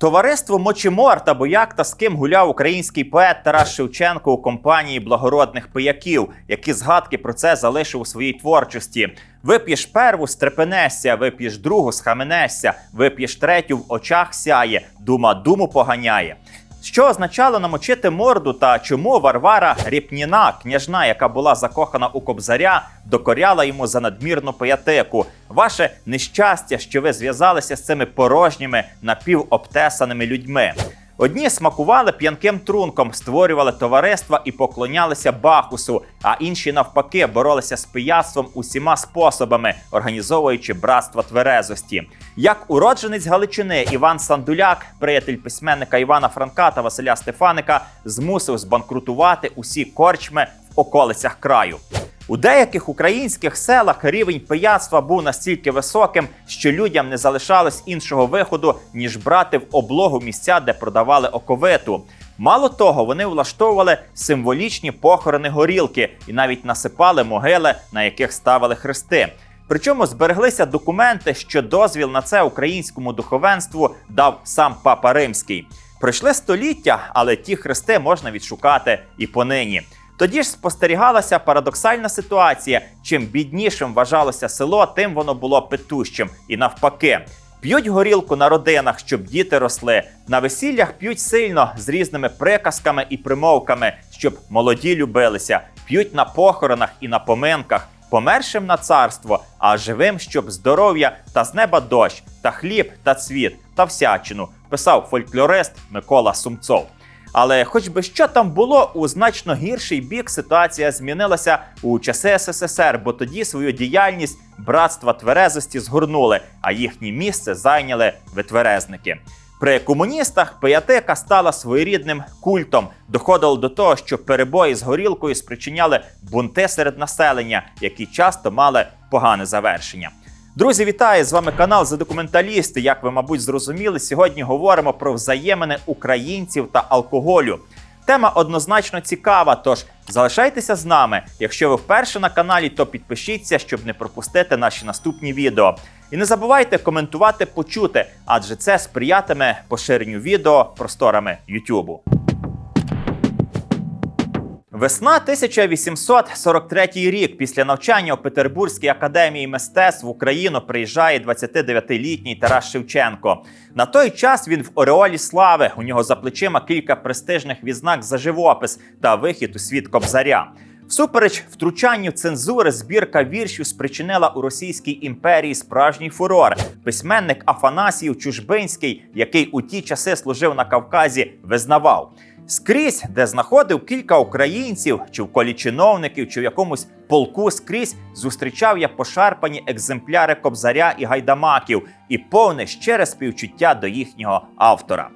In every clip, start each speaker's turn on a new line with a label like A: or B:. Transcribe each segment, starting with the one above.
A: Товариство Мочимор та Бояк та з ким гуляв український поет Тарас Шевченко у компанії благородних пияків, які згадки про це залишив у своїй творчості. Вип'єш перву, стрепенешся, вип'єш другу, схаменешся, вип'єш третю, в очах сяє, дума думу поганяє. Що означало намочити морду та чому Варвара Ріпніна, княжна, яка була закохана у кобзаря, докоряла йому за надмірну пиятику? Ваше нещастя, що ви зв'язалися з цими порожніми напівобтесаними людьми. Одні смакували п'янким трунком, створювали товариства і поклонялися Бахусу, а інші навпаки боролися з пияцтвом усіма способами, організовуючи братство тверезості. Як уродженець Галичини Іван Сандуляк, приятель письменника Івана Франка та Василя Стефаника, змусив збанкрутувати усі корчми в околицях краю. У деяких українських селах рівень пияцтва був настільки високим, що людям не залишалось іншого виходу, ніж брати в облогу місця, де продавали оковиту. Мало того, вони влаштовували символічні похорони горілки і навіть насипали могили, на яких ставили хрести. Причому збереглися документи, що дозвіл на це українському духовенству дав сам папа Римський. Пройшли століття, але ті хрести можна відшукати і понині. Тоді ж спостерігалася парадоксальна ситуація: чим біднішим вважалося село, тим воно було петущим. І навпаки, п'ють горілку на родинах, щоб діти росли. На весіллях п'ють сильно з різними приказками і примовками, щоб молоді любилися, п'ють на похоронах і на поминках. Помершим на царство, а живим, щоб здоров'я та з неба дощ, та хліб та цвіт, та всячину, писав фольклорист Микола Сумцов. Але, хоч би що там було, у значно гірший бік ситуація змінилася у часи СССР, бо тоді свою діяльність братства тверезості згорнули, а їхнє місце зайняли витверезники. При комуністах пиятика стала своєрідним культом. Доходило до того, що перебої з горілкою спричиняли бунти серед населення, які часто мали погане завершення. Друзі, вітаю! З вами канал за документалісти. Як ви, мабуть, зрозуміли, сьогодні говоримо про взаємини українців та алкоголю. Тема однозначно цікава, тож залишайтеся з нами. Якщо ви вперше на каналі, то підпишіться, щоб не пропустити наші наступні відео. І не забувайте коментувати, почути, адже це сприятиме поширенню відео просторами Ютубу. Весна 1843 рік після навчання у Петербурзькій академії мистецтв в Україну приїжджає 29-літній Тарас Шевченко. На той час він в Ореолі слави. У нього за плечима кілька престижних відзнак за живопис та вихід у світ Кобзаря. Всупереч втручанню цензури, збірка віршів спричинила у Російській імперії справжній фурор. Письменник Афанасіїв Чужбинський, який у ті часи служив на Кавказі, визнавав. Скрізь, де знаходив кілька українців, чи в колі чиновників, чи в якомусь полку скрізь зустрічав я пошарпані екземпляри кобзаря і гайдамаків і повне щире співчуття до їхнього автора.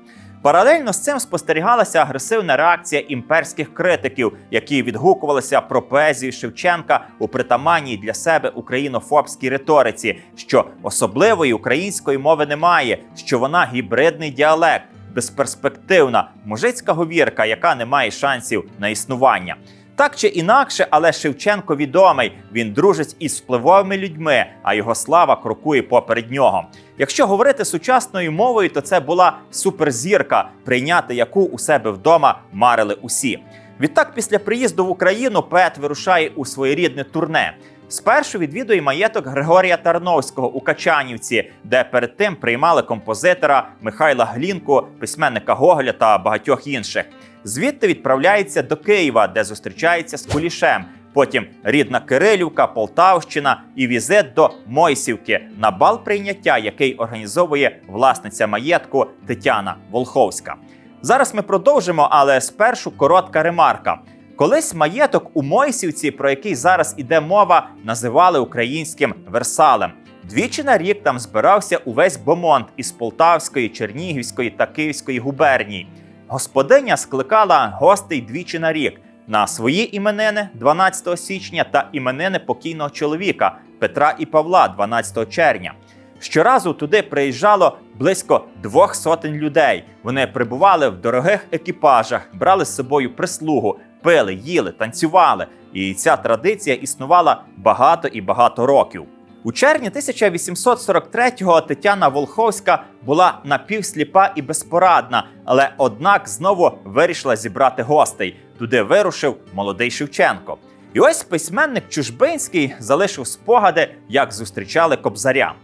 A: Паралельно з цим спостерігалася агресивна реакція імперських критиків, які відгукувалися про поезію Шевченка у притаманній для себе українофобській риториці, що особливої української мови немає, що вона гібридний діалект безперспективна мужицька говірка, яка не має шансів на існування. Так чи інакше, але Шевченко відомий. Він дружить із впливовими людьми, а його слава крокує поперед нього. Якщо говорити сучасною мовою, то це була суперзірка, прийняти яку у себе вдома марили усі. Відтак, після приїзду в Україну поет вирушає у своєрідне турне. Спершу відвідує маєток Григорія Тарновського у Качанівці, де перед тим приймали композитора Михайла Глінку, письменника Гоголя та багатьох інших. Звідти відправляється до Києва, де зустрічається з Кулішем. Потім рідна Кирилівка, Полтавщина і візит до Мойсівки на бал прийняття, який організовує власниця маєтку Тетяна Волховська. Зараз ми продовжимо, але спершу коротка ремарка. Колись маєток у Мойсівці, про який зараз іде мова, називали українським Версалем. Двічі на рік там збирався увесь бомонд із Полтавської, Чернігівської та Київської губерній. Господиня скликала гостей двічі на рік на свої іменини 12 січня та іменини покійного чоловіка Петра і Павла 12 червня. Щоразу туди приїжджало близько двох сотень людей. Вони прибували в дорогих екіпажах, брали з собою прислугу, пили, їли, танцювали. І ця традиція існувала багато і багато років. У червні 1843-го Тетяна Волховська була напівсліпа і безпорадна, але однак знову вирішила зібрати гостей. Туди вирушив молодий Шевченко. І ось письменник Чужбинський залишив спогади, як зустрічали кобзаря.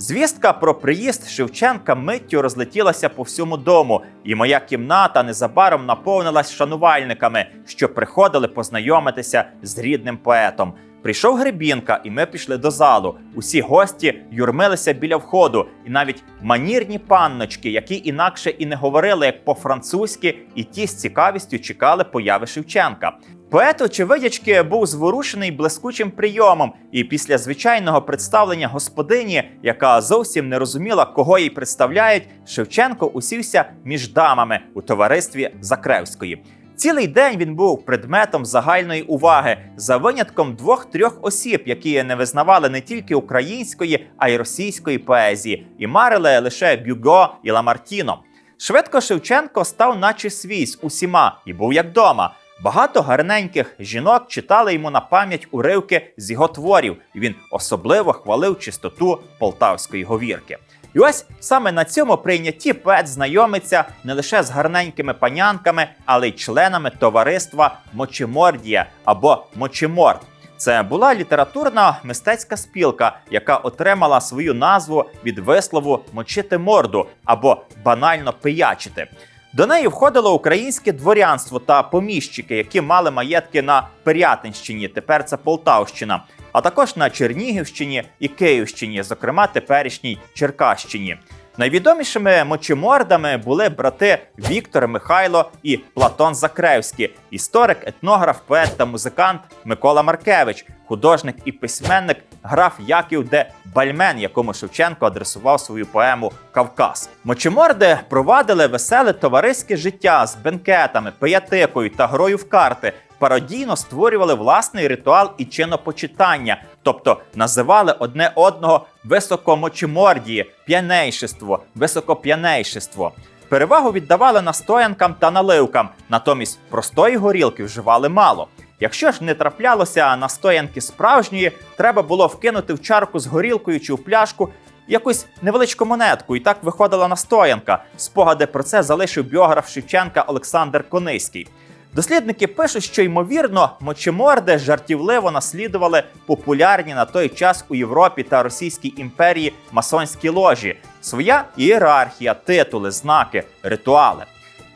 A: Звістка про приїзд Шевченка миттю розлетілася по всьому дому, і моя кімната незабаром наповнилась шанувальниками, що приходили познайомитися з рідним поетом. Прийшов Гребінка, і ми пішли до залу. Усі гості юрмилися біля входу, і навіть манірні панночки, які інакше і не говорили як по-французьки, і ті з цікавістю чекали появи Шевченка. Поет, очевидячки, був зворушений блискучим прийомом, і після звичайного представлення господині, яка зовсім не розуміла, кого їй представляють, Шевченко усівся між дамами у товаристві Закревської. Цілий день він був предметом загальної уваги за винятком двох-трьох осіб, які не визнавали не тільки української, а й російської поезії, і марили лише Бюго і Ламартіно. Швидко Шевченко став, наче свій з усіма, і був як дома. Багато гарненьких жінок читали йому на пам'ять уривки з його творів, і він особливо хвалив чистоту полтавської говірки. І ось саме на цьому прийнятті поет знайомиться не лише з гарненькими панянками, але й членами товариства Мочемордія або Мочеморд. Це була літературна мистецька спілка, яка отримала свою назву від вислову мочити морду або банально пиячити. До неї входило українське дворянство та поміщики, які мали маєтки на Пирятинщині, тепер це Полтавщина, а також на Чернігівщині і Київщині, зокрема теперішній Черкащині. Найвідомішими мочемордами були брати Віктор Михайло і Платон Закревський, історик, етнограф, поет та музикант Микола Маркевич, художник і письменник граф Яків де Бальмен, якому Шевченко адресував свою поему Кавказ. Мочеморди провадили веселе товариське життя з бенкетами, пиятикою та грою в карти. Пародійно створювали власний ритуал і чинопочитання, тобто називали одне одного високомочемордії, п'янейшество, високоп'янейшество. Перевагу віддавали настоянкам та наливкам, натомість простої горілки вживали мало. Якщо ж не траплялося настоянки справжньої, треба було вкинути в чарку з горілкою чи в пляшку якусь невеличку монетку, і так виходила настоянка. Спогади про це залишив біограф Шевченка Олександр Кониський. Дослідники пишуть, що ймовірно мочеморди жартівливо наслідували популярні на той час у Європі та Російській імперії масонські ложі, своя ієрархія, титули, знаки, ритуали.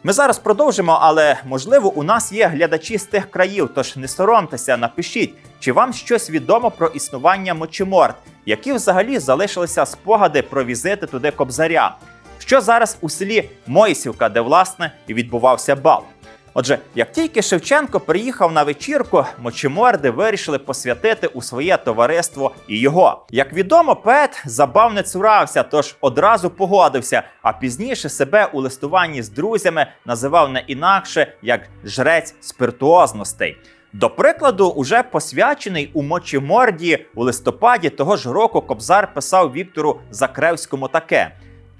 A: Ми зараз продовжимо, але можливо у нас є глядачі з тих країв, тож не соромтеся, напишіть, чи вам щось відомо про існування мочеморд, які взагалі залишилися спогади про візити туди кобзаря. Що зараз у селі Мойсівка, де власне і відбувався бал. Отже, як тільки Шевченко приїхав на вечірку, мочеморди вирішили посвятити у своє товариство і його. Як відомо, поет забав не цурався, тож одразу погодився, а пізніше себе у листуванні з друзями називав не інакше як жрець спиртуозностей. До прикладу, уже посвячений у мочеморді у листопаді того ж року Кобзар писав Віктору Закревському таке.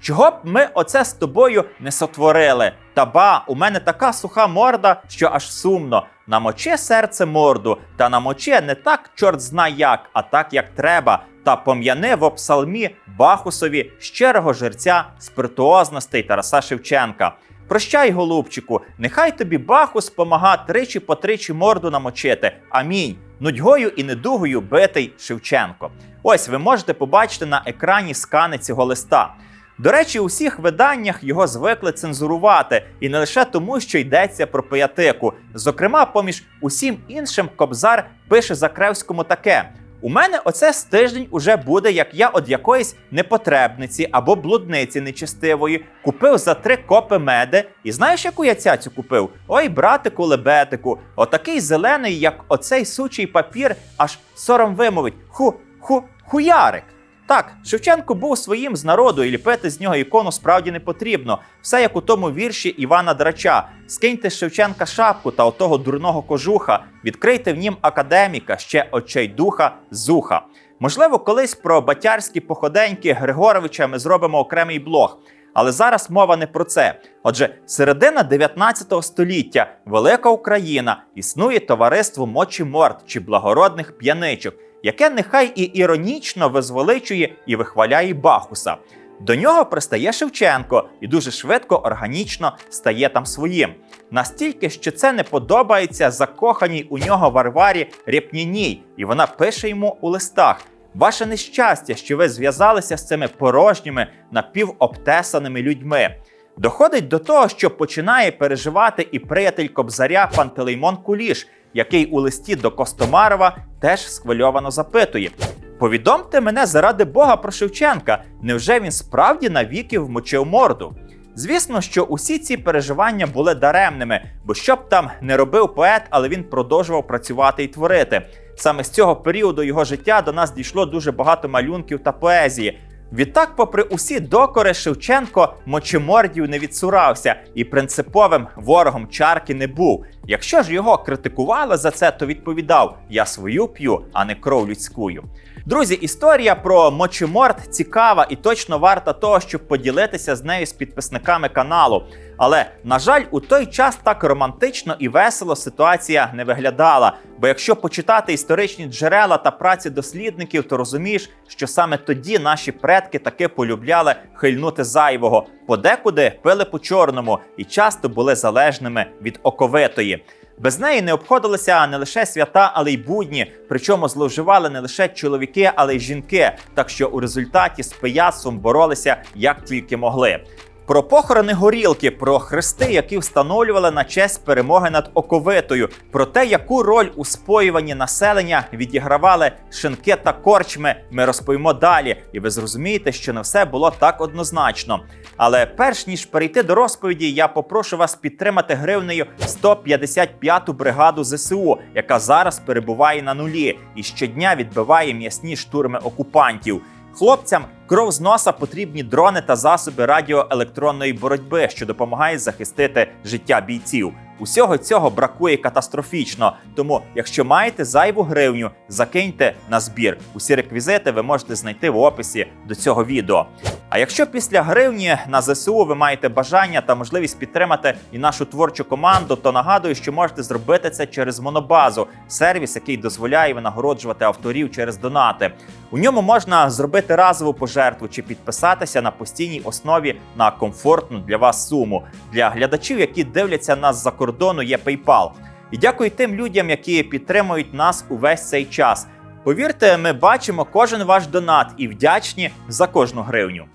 A: Чого б ми оце з тобою не сотворили? Та ба, у мене така суха морда, що аж сумно. Намочи серце морду, та намочи не так, чорт зна як, а так, як треба. Та пом'яни в псалмі Бахусові щирого жерця спиртуозностей Тараса Шевченка. Прощай, голубчику, нехай тобі Бахус помага тричі по тричі морду намочити. Амінь. Нудьгою і недугою битий Шевченко. Ось ви можете побачити на екрані скани цього листа. До речі, у всіх виданнях його звикли цензурувати, і не лише тому, що йдеться про пиятику. Зокрема, поміж усім іншим Кобзар пише Закревському таке: у мене оце з тиждень уже буде, як я од якоїсь непотребниці або блудниці нечестивої купив за три копи меди. І знаєш, яку я цяцю купив? Ой, братику, лебетику, отакий зелений, як оцей сучий папір, аж сором вимовить. Ху, ху, хуярик. Так, Шевченко був своїм з народу, і ліпити з нього ікону справді не потрібно. Все як у тому вірші Івана Драча. Скиньте з Шевченка шапку та отого дурного кожуха, відкрийте в нім академіка, ще очайдуха зуха. Можливо, колись про батярські походеньки Григоровича ми зробимо окремий блог. Але зараз мова не про це. Отже, середина 19 століття, велика Україна, існує товариство мочі морд чи благородних п'яничок. Яке нехай і іронічно визволичує і вихваляє Бахуса. До нього пристає Шевченко і дуже швидко, органічно стає там своїм. Настільки, що це не подобається закоханій у нього Варварі Рєпніній, і вона пише йому у листах: Ваше нещастя, що ви зв'язалися з цими порожніми напівобтесаними людьми. Доходить до того, що починає переживати і приятель Кобзаря Пантелеймон Куліш, який у листі до Костомарова теж схвильовано запитує: Повідомте мене заради Бога про Шевченка, невже він справді навіки вмочив морду? Звісно, що усі ці переживання були даремними, бо що б там не робив поет, але він продовжував працювати і творити. Саме з цього періоду його життя до нас дійшло дуже багато малюнків та поезії. Відтак, попри усі докори, Шевченко мочемордів не відсурався і принциповим ворогом чарки не був. Якщо ж його критикували за це, то відповідав: Я свою п'ю, а не кров людськую. Друзі, історія про мочеморд цікава і точно варта того, щоб поділитися з нею з підписниками каналу. Але на жаль, у той час так романтично і весело ситуація не виглядала. Бо якщо почитати історичні джерела та праці дослідників, то розумієш, що саме тоді наші предки таки полюбляли хильнути зайвого, подекуди пили по чорному і часто були залежними від оковитої. Без неї не обходилися не лише свята, але й будні. Причому зловживали не лише чоловіки, але й жінки. Так що у результаті з пиясом боролися як тільки могли. Про похорони горілки, про хрести, які встановлювали на честь перемоги над оковитою, про те, яку роль у споюванні населення відігравали шинки та корчми, ми розповімо далі, і ви зрозумієте, що не все було так однозначно. Але перш ніж перейти до розповіді, я попрошу вас підтримати гривнею 155-ту бригаду ЗСУ, яка зараз перебуває на нулі і щодня відбиває м'ясні штурми окупантів. Хлопцям кров з носа потрібні дрони та засоби радіоелектронної боротьби, що допомагають захистити життя бійців. Усього цього бракує катастрофічно. Тому, якщо маєте зайву гривню, закиньте на збір. Усі реквізити ви можете знайти в описі до цього відео. А якщо після гривні на ЗСУ ви маєте бажання та можливість підтримати і нашу творчу команду, то нагадую, що можете зробити це через Монобазу, сервіс, який дозволяє винагороджувати авторів через донати. У ньому можна зробити разову пожертву чи підписатися на постійній основі на комфортну для вас суму. Для глядачів, які дивляться нас за кордону, є PayPal. І дякую тим людям, які підтримують нас увесь цей час. Повірте, ми бачимо кожен ваш донат і вдячні за кожну гривню.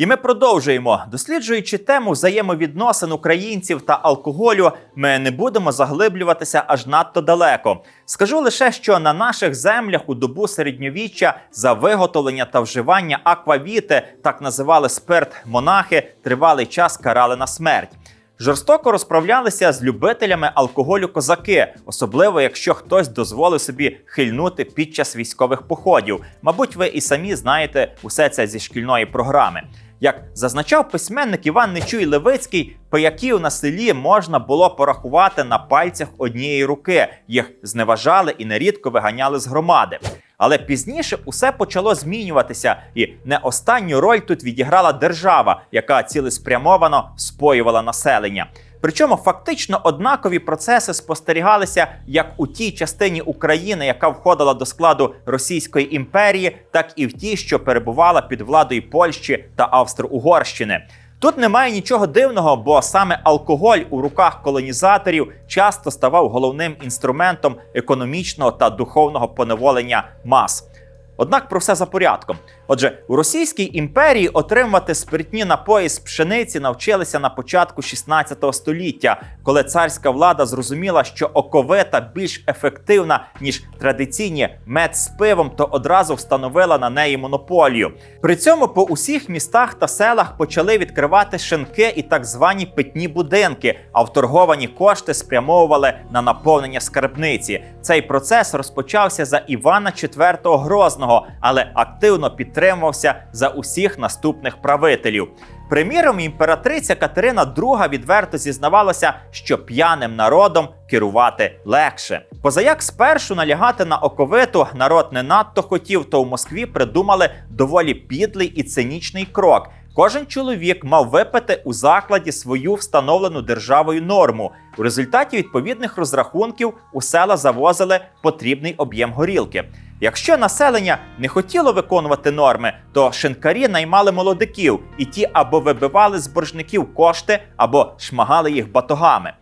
A: І ми продовжуємо. Досліджуючи тему взаємовідносин українців та алкоголю, ми не будемо заглиблюватися аж надто далеко. Скажу лише, що на наших землях у добу середньовіччя за виготовлення та вживання аквавіти, так називали спирт монахи, тривалий час карали на смерть. Жорстоко розправлялися з любителями алкоголю козаки, особливо якщо хтось дозволив собі хильнути під час військових походів. Мабуть, ви і самі знаєте усе це зі шкільної програми. Як зазначав письменник Іван Нечуй Левицький, пияків на селі можна було порахувати на пальцях однієї руки. Їх зневажали і нерідко виганяли з громади. Але пізніше усе почало змінюватися, і не останню роль тут відіграла держава, яка цілеспрямовано споювала населення. Причому фактично однакові процеси спостерігалися як у тій частині України, яка входила до складу Російської імперії, так і в тій, що перебувала під владою Польщі та Австро-Угорщини. Тут немає нічого дивного, бо саме алкоголь у руках колонізаторів часто ставав головним інструментом економічного та духовного поневолення мас. Однак про все за порядком. Отже, у Російській імперії отримувати спиртні напої з пшениці навчилися на початку 16 століття, коли царська влада зрозуміла, що оковита більш ефективна ніж традиційні мед з пивом, то одразу встановила на неї монополію. При цьому по усіх містах та селах почали відкривати шинки і так звані питні будинки, а вторговані кошти спрямовували на наповнення скарбниці. Цей процес розпочався за Івана IV Грозного, але активно підтримував підтримувався за усіх наступних правителів. Приміром, імператриця Катерина II відверто зізнавалася, що п'яним народом керувати легше. Позаяк спершу налягати на оковиту народ не надто хотів, то в Москві придумали доволі підлий і цинічний крок. кожен чоловік мав випити у закладі свою встановлену державою норму. У результаті відповідних розрахунків у села завозили потрібний об'єм горілки. Якщо населення не хотіло виконувати норми, то шинкарі наймали молодиків, і ті або вибивали з боржників кошти, або шмагали їх батогами.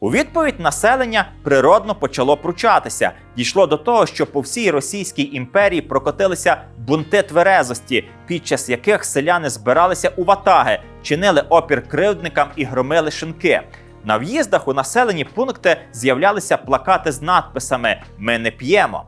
A: У відповідь населення природно почало пручатися. Дійшло до того, що по всій Російській імперії прокотилися бунти тверезості, під час яких селяни збиралися у ватаги, чинили опір кривдникам і громили шинки. На в'їздах у населені пункти з'являлися плакати з надписами Ми не п'ємо.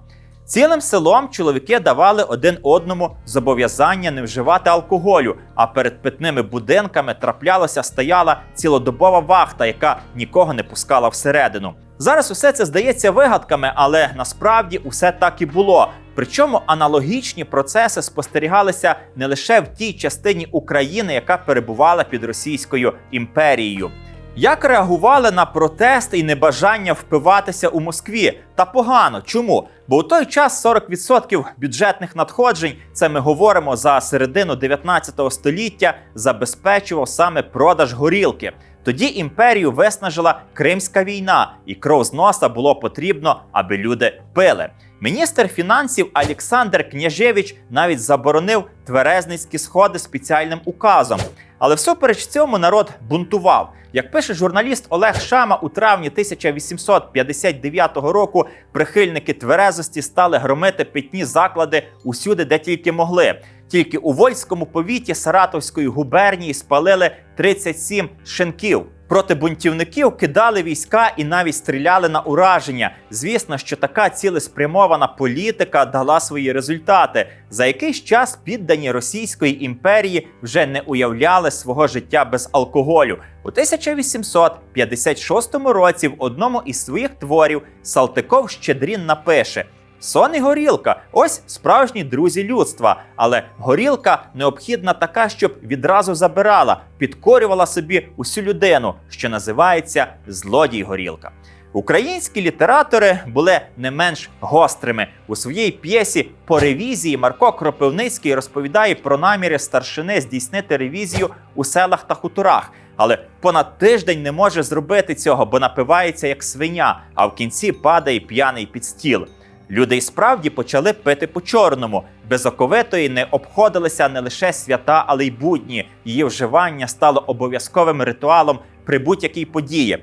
A: Цілим селом чоловіки давали один одному зобов'язання не вживати алкоголю, а перед питними будинками траплялася стояла цілодобова вахта, яка нікого не пускала всередину. Зараз усе це здається вигадками, але насправді усе так і було. Причому аналогічні процеси спостерігалися не лише в тій частині України, яка перебувала під Російською імперією. Як реагували на протести і небажання впиватися у Москві? Та погано. Чому? Бо у той час 40% бюджетних надходжень, це ми говоримо за середину 19 століття, забезпечував саме продаж горілки. Тоді імперію виснажила Кримська війна, і кров з носа було потрібно, аби люди пили. Міністр фінансів Олександр Княжевич навіть заборонив тверезницькі сходи спеціальним указом. Але всупереч цьому народ бунтував. Як пише журналіст Олег Шама, у травні 1859 року прихильники тверезості стали громити питні заклади усюди, де тільки могли. Тільки у Вольському повіті Саратовської губернії спалили 37 шинків. Проти бунтівників кидали війська і навіть стріляли на ураження. Звісно, що така цілеспрямована політика дала свої результати. За якийсь час піддані Російської імперії вже не уявляли свого життя без алкоголю. У 1856 році в одному із своїх творів Салтиков Щедрін напише. Сон і горілка ось справжні друзі людства. Але горілка необхідна така, щоб відразу забирала, підкорювала собі усю людину, що називається злодій горілка. Українські літератори були не менш гострими у своїй п'єсі по ревізії. Марко Кропивницький розповідає про наміри старшини здійснити ревізію у селах та хуторах. Але понад тиждень не може зробити цього, бо напивається як свиня, а в кінці падає п'яний під стіл. Люди й справді почали пити по чорному. Без оковитої не обходилися не лише свята, але й будні. Її вживання стало обов'язковим ритуалом при будь-якій події.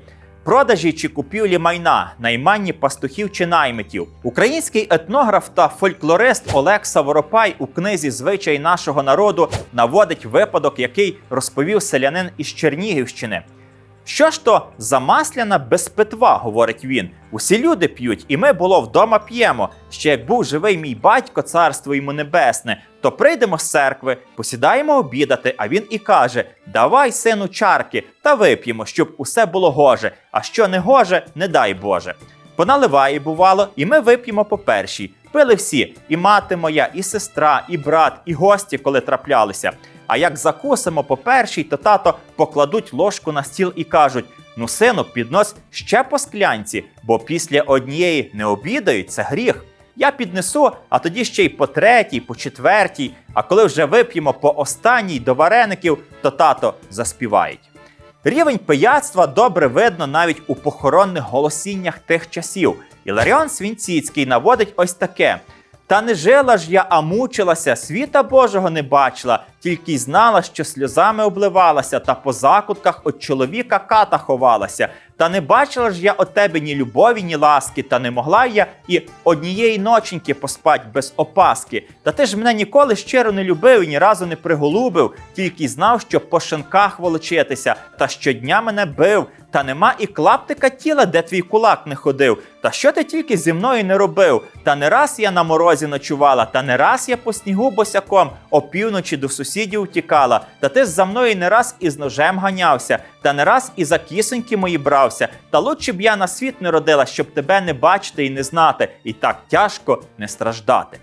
A: Продажі чи купівлі майна, найманні пастухів чи наймитів. Український етнограф та фольклорист Олег Саворопай у книзі Звичай нашого народу наводить випадок, який розповів селянин із Чернігівщини. Що ж то замасляна без питва, говорить він. Усі люди п'ють, і ми було вдома п'ємо. Ще як був живий мій батько, царство йому небесне, то прийдемо з церкви, посідаємо обідати. А він і каже: Давай, сину, чарки, та вип'ємо, щоб усе було гоже. А що не гоже, не дай Боже. Поналиває, бувало, і ми вип'ємо по першій. Пили всі, і мати моя, і сестра, і брат, і гості, коли траплялися. А як закусимо по першій, то тато покладуть ложку на стіл і кажуть: ну, сину, піднось ще по склянці, бо після однієї не обідають, це гріх. Я піднесу, а тоді ще й по третій, по четвертій. А коли вже вип'ємо по останній до вареників, то тато заспівають. Рівень пияцтва добре видно навіть у похоронних голосіннях тих часів. Іларіон Свінціцький наводить ось таке. Та не жила ж я, а мучилася, світа Божого не бачила, тільки й знала, що сльозами обливалася, та по закутках от чоловіка ката ховалася. Та не бачила ж я от тебе ні любові, ні ласки, та не могла я і однієї ноченьки поспать без опаски. Та ти ж мене ніколи щиро не любив і ні разу не приголубив, тільки й знав, що по шинках волочитися, та щодня мене бив. Та нема і клаптика тіла, де твій кулак не ходив. Та що ти тільки зі мною не робив? Та не раз я на морозі ночувала, та не раз я по снігу босяком опівночі до сусідів втікала. Та ти за мною не раз із ножем ганявся, та не раз і за кісоньки мої брався. Та лучше б я на світ не родила, щоб тебе не бачити і не знати, і так тяжко не страждати.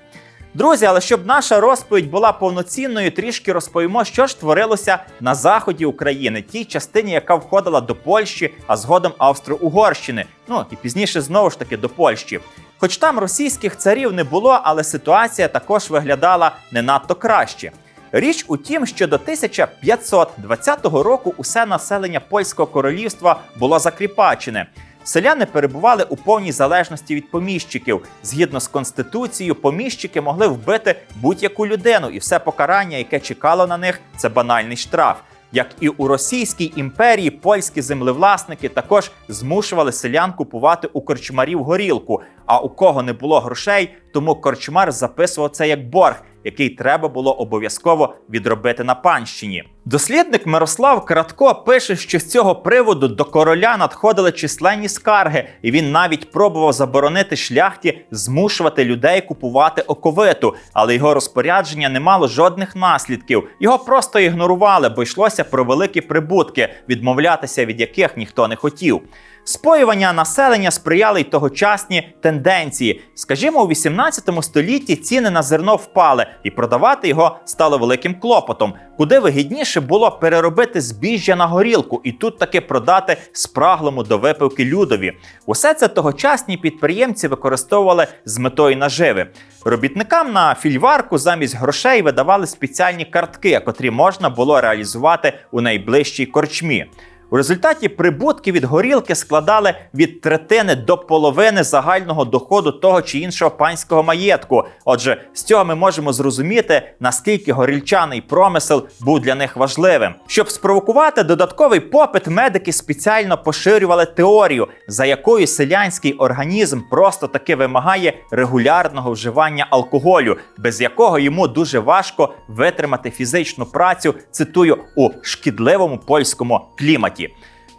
A: Друзі, але щоб наша розповідь була повноцінною, трішки розповімо, що ж творилося на заході України, тій частині, яка входила до Польщі, а згодом Австро-Угорщини. Ну і пізніше знову ж таки до Польщі. Хоч там російських царів не було, але ситуація також виглядала не надто краще. Річ у тім, що до 1520 року усе населення польського королівства було закріпачене. Селяни перебували у повній залежності від поміщиків. Згідно з конституцією, поміщики могли вбити будь-яку людину, і все покарання, яке чекало на них, це банальний штраф. Як і у Російській імперії, польські землевласники також змушували селян купувати у корчмарів горілку. А у кого не було грошей, тому корчмар записував це як борг, який треба було обов'язково відробити на панщині. Дослідник Мирослав Кратко пише, що з цього приводу до короля надходили численні скарги, і він навіть пробував заборонити шляхті змушувати людей купувати оковиту, але його розпорядження не мало жодних наслідків. Його просто ігнорували, бо йшлося про великі прибутки, відмовлятися від яких ніхто не хотів. Споювання населення сприяли й тогочасні тенденції. Скажімо, у 18 столітті ціни на зерно впали, і продавати його стало великим клопотом, куди вигідніше було переробити збіжжя на горілку і тут таки продати спраглому до випивки людові. Усе це тогочасні підприємці використовували з метою наживи. Робітникам на фільварку замість грошей видавали спеціальні картки, котрі можна було реалізувати у найближчій корчмі. У результаті прибутки від горілки складали від третини до половини загального доходу того чи іншого панського маєтку. Отже, з цього ми можемо зрозуміти, наскільки горільчаний промисел був для них важливим. Щоб спровокувати додатковий попит, медики спеціально поширювали теорію, за якою селянський організм просто таки вимагає регулярного вживання алкоголю, без якого йому дуже важко витримати фізичну працю. Цитую у шкідливому польському кліматі.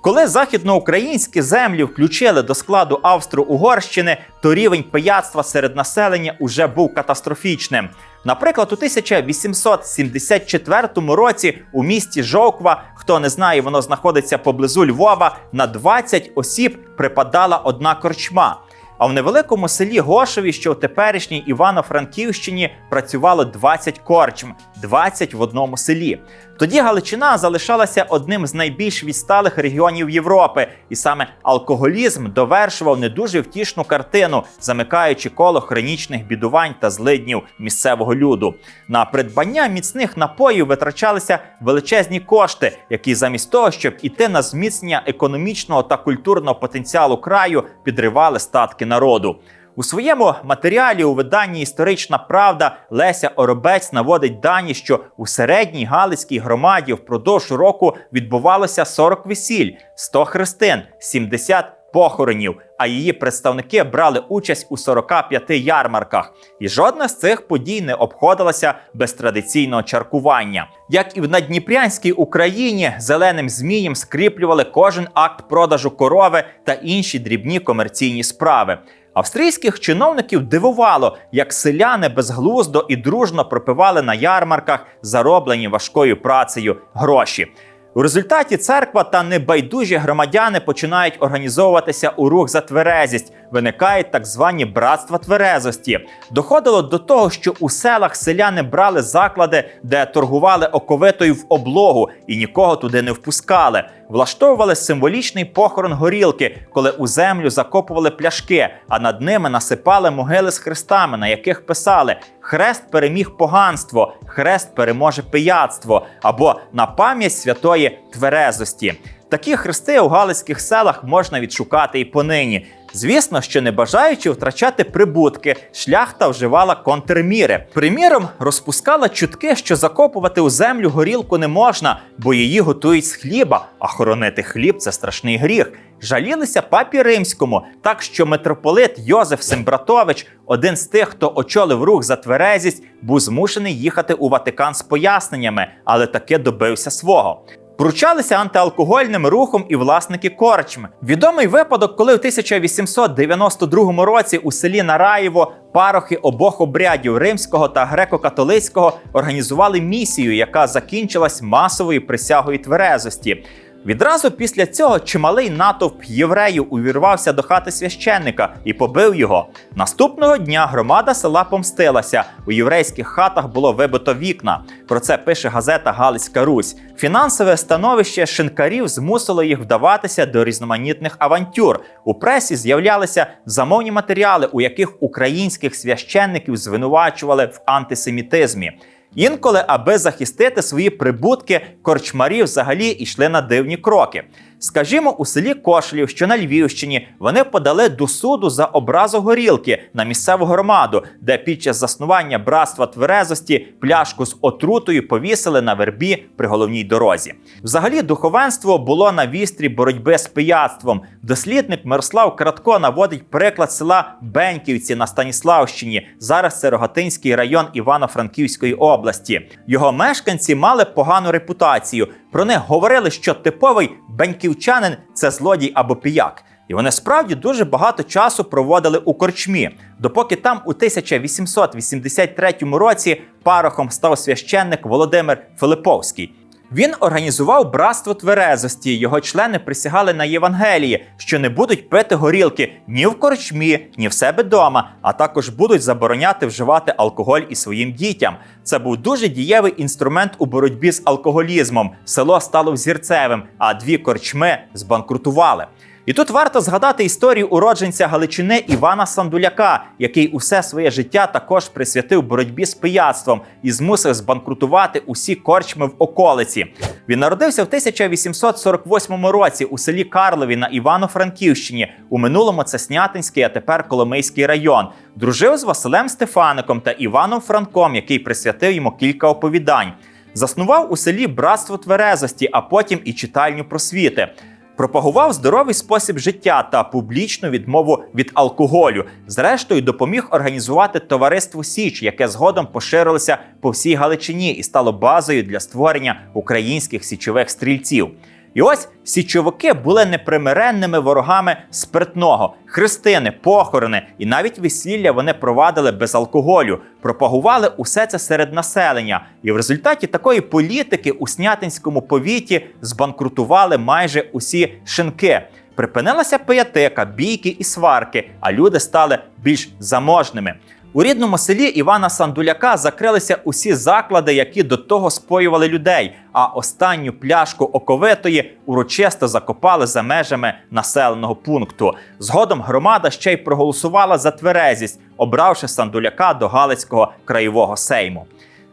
A: Коли західноукраїнські землі включили до складу Австро-Угорщини, то рівень пияцтва серед населення уже був катастрофічним. Наприклад, у 1874 році у місті Жовква, хто не знає, воно знаходиться поблизу Львова, на 20 осіб припадала одна корчма. А в невеликому селі Гошові, що в теперішній Івано-Франківщині, працювало 20 корчм, 20 в одному селі. Тоді Галичина залишалася одним з найбільш відсталих регіонів Європи, і саме алкоголізм довершував не дуже втішну картину, замикаючи коло хронічних бідувань та злиднів місцевого люду. На придбання міцних напоїв витрачалися величезні кошти, які замість того, щоб іти на зміцнення економічного та культурного потенціалу краю, підривали статки народу. У своєму матеріалі у виданні Історична правда Леся Оробець наводить дані, що у середній Галицькій громаді впродовж року відбувалося 40 весіль, 100 хрестин, 70 похоронів, а її представники брали участь у 45 ярмарках. І жодна з цих подій не обходилася без традиційного чаркування. Як і в Надніпрянській Україні, зеленим змієм скріплювали кожен акт продажу корови та інші дрібні комерційні справи. Австрійських чиновників дивувало, як селяни безглуздо і дружно пропивали на ярмарках зароблені важкою працею гроші. У результаті церква та небайдужі громадяни починають організовуватися у рух за тверезість. Виникають так звані братства тверезості. Доходило до того, що у селах селяни брали заклади, де торгували оковитою в облогу і нікого туди не впускали. Влаштовували символічний похорон горілки, коли у землю закопували пляшки, а над ними насипали могили з хрестами, на яких писали Хрест переміг поганство, хрест переможе пияцтво або на пам'ять святої тверезості. Такі хрести у галицьких селах можна відшукати і понині. Звісно, що не бажаючи втрачати прибутки, шляхта вживала контрміри. Приміром, розпускала чутки, що закопувати у землю горілку не можна, бо її готують з хліба, а хоронити хліб це страшний гріх. Жалілися папі римському, так що митрополит Йозеф Сембратович, один з тих, хто очолив рух за тверезість, був змушений їхати у Ватикан з поясненнями, але таки добився свого. Пручалися антиалкогольним рухом і власники корчми. Відомий випадок, коли в 1892 році у селі Нараєво парохи обох обрядів римського та греко-католицького організували місію, яка закінчилась масовою присягою тверезості. Відразу після цього чималий натовп євреїв увірвався до хати священника і побив його. Наступного дня громада села помстилася. У єврейських хатах було вибито вікна. Про це пише газета Галицька Русь. Фінансове становище шинкарів змусило їх вдаватися до різноманітних авантюр. У пресі з'являлися замовні матеріали, у яких українських священників звинувачували в антисемітизмі. Інколи, аби захистити свої прибутки, корчмарі взагалі йшли на дивні кроки. Скажімо, у селі Кошлів, що на Львівщині, вони подали до суду за образу горілки на місцеву громаду, де під час заснування братства тверезості пляшку з отрутою повісили на вербі при головній дорозі. Взагалі, духовенство було на вістрі боротьби з пияцтвом. Дослідник Мирослав Кратко наводить приклад села Беньківці на Станіславщині. Зараз це Рогатинський район Івано-Франківської області. Його мешканці мали погану репутацію. Про них говорили, що типовий беньківчанин це злодій або піяк. І вони справді дуже багато часу проводили у корчмі, допоки там у 1883 році парохом став священник Володимир Филиповський. Він організував братство тверезості. Його члени присягали на Євангелії, що не будуть пити горілки ні в корчмі, ні в себе дома, а також будуть забороняти вживати алкоголь і своїм дітям. Це був дуже дієвий інструмент у боротьбі з алкоголізмом. Село стало взірцевим, а дві корчми збанкрутували. І тут варто згадати історію уродженця Галичини Івана Сандуляка, який усе своє життя також присвятив боротьбі з пияцтвом і змусив збанкрутувати усі корчми в околиці. Він народився в 1848 році у селі Карлові на Івано-Франківщині. У минулому це Снятинський, а тепер Коломийський район. Дружив з Василем Стефаником та Іваном Франком, який присвятив йому кілька оповідань. Заснував у селі братство тверезості, а потім і читальню просвіти. Пропагував здоровий спосіб життя та публічну відмову від алкоголю. Зрештою, допоміг організувати товариство Січ, яке згодом поширилося по всій Галичині і стало базою для створення українських січових стрільців. І ось січовики були непримиренними ворогами спиртного, хрестини, похорони і навіть весілля вони провадили без алкоголю, пропагували усе це серед населення. І в результаті такої політики у снятинському повіті збанкрутували майже усі шинки. Припинилася пиятика, бійки і сварки, а люди стали більш заможними. У рідному селі Івана Сандуляка закрилися усі заклади, які до того споювали людей. А останню пляшку оковитої урочисто закопали за межами населеного пункту. Згодом громада ще й проголосувала за тверезість, обравши Сандуляка до Галицького краєвого сейму.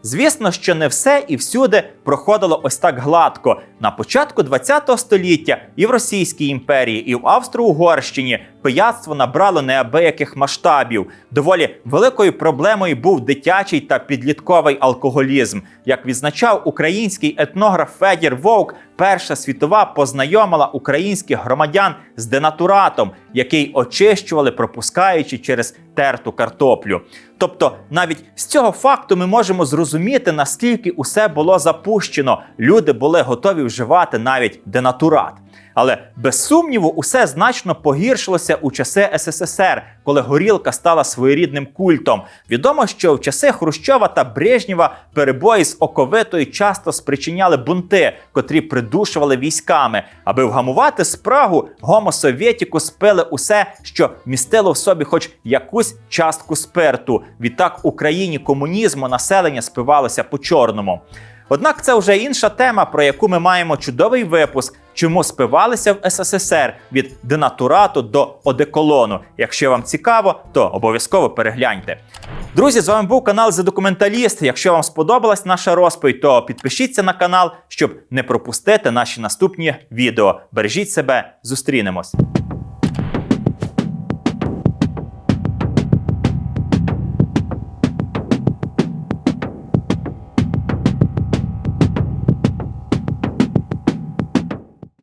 A: Звісно, що не все і всюди проходило ось так гладко. На початку ХХ століття і в Російській імперії, і в Австро-Угорщині пияцтво набрало неабияких масштабів. Доволі великою проблемою був дитячий та підлітковий алкоголізм. Як відзначав український етнограф Федір Вовк, Перша світова познайомила українських громадян з денатуратом, який очищували, пропускаючи через терту картоплю. Тобто, навіть з цього факту ми можемо зрозуміти, наскільки усе було запущено. Люди були готові вживати навіть денатурат. Але без сумніву, усе значно погіршилося у часи СССР, коли горілка стала своєрідним культом. Відомо, що в часи Хрущова та Брежнєва перебої з оковитою часто спричиняли бунти, котрі придушували військами. Аби вгамувати спрагу, гомосовєтіку спили усе, що містило в собі хоч якусь частку спирту. Відтак Україні комунізму населення спивалося по чорному. Однак це вже інша тема, про яку ми маємо чудовий випуск, чому спивалися в СССР від денатурату до одеколону. Якщо вам цікаво, то обов'язково перегляньте. Друзі, з вами був канал The Документаліст. Якщо вам сподобалась наша розповідь, то підпишіться на канал, щоб не пропустити наші наступні відео. Бережіть себе, зустрінемось.